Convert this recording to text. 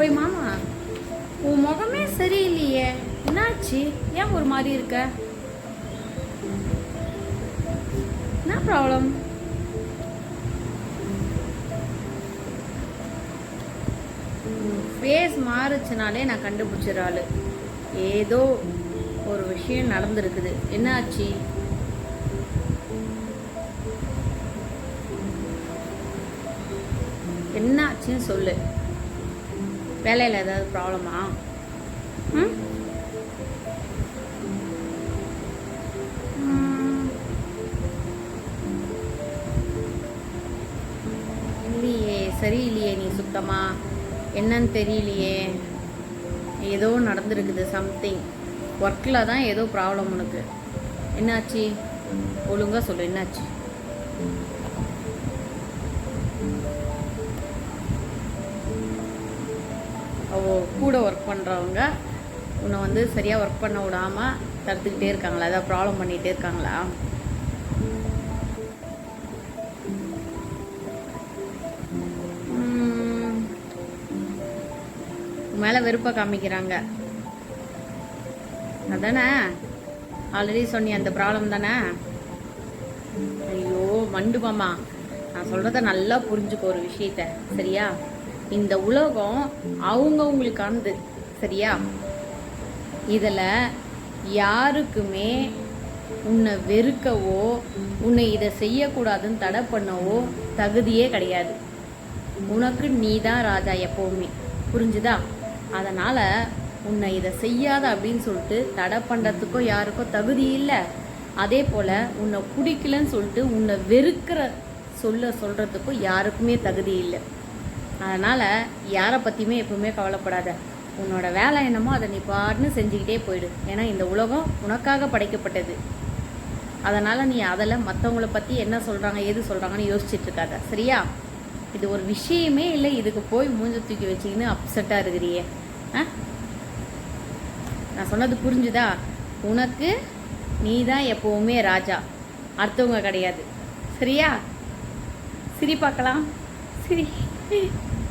ஓய் மாமா உன் முகமே சரியில்லையே. என்னாச்சு? ஏன் ஒரு மாதிரி இருக்க? என்ன ப்ராப்ளம் ஃபேஸ் மாறுச்சுனாலே நான் கண்டுபிடிச்சிடறாள் ஏதோ ஒரு விஷயம் நடந்திருக்குது. என்னாச்சு? என்னாச்சுன்னு சொல்லு. வேலையில் ஏதாவது ப்ராப்ளமா ம்? சரி இல்லையே நீ சுத்தமாக என்னன்னு தெரியலையே. ஏதோ நடந்துருக்குது சம்திங் ஒர்க்கில் தான் ஏதோ ப்ராப்ளம் உனக்கு. என்னாச்சு? ஒழுங்காக சொல்லு என்னாச்சு? கூட ஒர்க் பண்ணுறவங்க உன்னை வந்து சரியாக ஒர்க் பண்ண விடாமல் தடுத்துக்கிட்டே இருக்காங்களா? ஏதாவது ப்ராப்ளம் பண்ணிகிட்டே இருக்காங்களா? உன் மேலே வெறுப்பை காமிக்கிறாங்க. அதானே? ஆல்ரெடி சொன்னி அந்த ப்ராப்ளம் தானே? ஐயோ மண்டு மாமா நான் சொல்கிறத நல்லா புரிஞ்சுக்கோ ஒரு விஷயத்த. சரியா? இந்த உலகம் அவங்கவுங்களுக்கானது சரியா? இதில் யாருக்குமே உன்னை வெறுக்கவோ உன்னை இதை செய்யக்கூடாதுன்னு தடை பண்ணவோ தகுதியே கிடையாது. உனக்கு நீ தான் ராஜா எப்போவுமே. புரிஞ்சுதா? அதனால் உன்னை இதை செய்யாத அப்படின்னு சொல்லிட்டு தடை பண்ணுறதுக்கோ யாருக்கோ தகுதி இல்லை. அதே போல் உன்னை பிடிக்கலன்னு சொல்லிட்டு உன்னை வெறுக்கிற சொல்ல சொல்கிறதுக்கும் யாருக்குமே தகுதி இல்லை. அதனால் யாரை பற்றியுமே எப்பவுமே கவலைப்படாத. உன்னோட வேலை என்னமோ அதை நீ பாட்டுன்னு செஞ்சுக்கிட்டே போயிடு. ஏன்னா இந்த உலகம் உனக்காக படைக்கப்பட்டது. அதனால் நீ அதில் மற்றவங்கள பற்றி என்ன சொல்கிறாங்க எது சொல்கிறாங்கன்னு யோசிச்சுட்டு இருக்காத. சரியா? இது ஒரு விஷயமே இல்லை. இதுக்கு போய் மூஞ்ச தூக்கி வச்சிக்கின்னு அப்செட்டாக இருக்கிறியே. ஆ? நான் சொன்னது புரிஞ்சுதா? உனக்கு நீ தான் எப்போவுமே ராஜா. அடுத்தவங்க கிடையாது. சரியா? சிரி பார்க்கலாம். சிரி. 嘿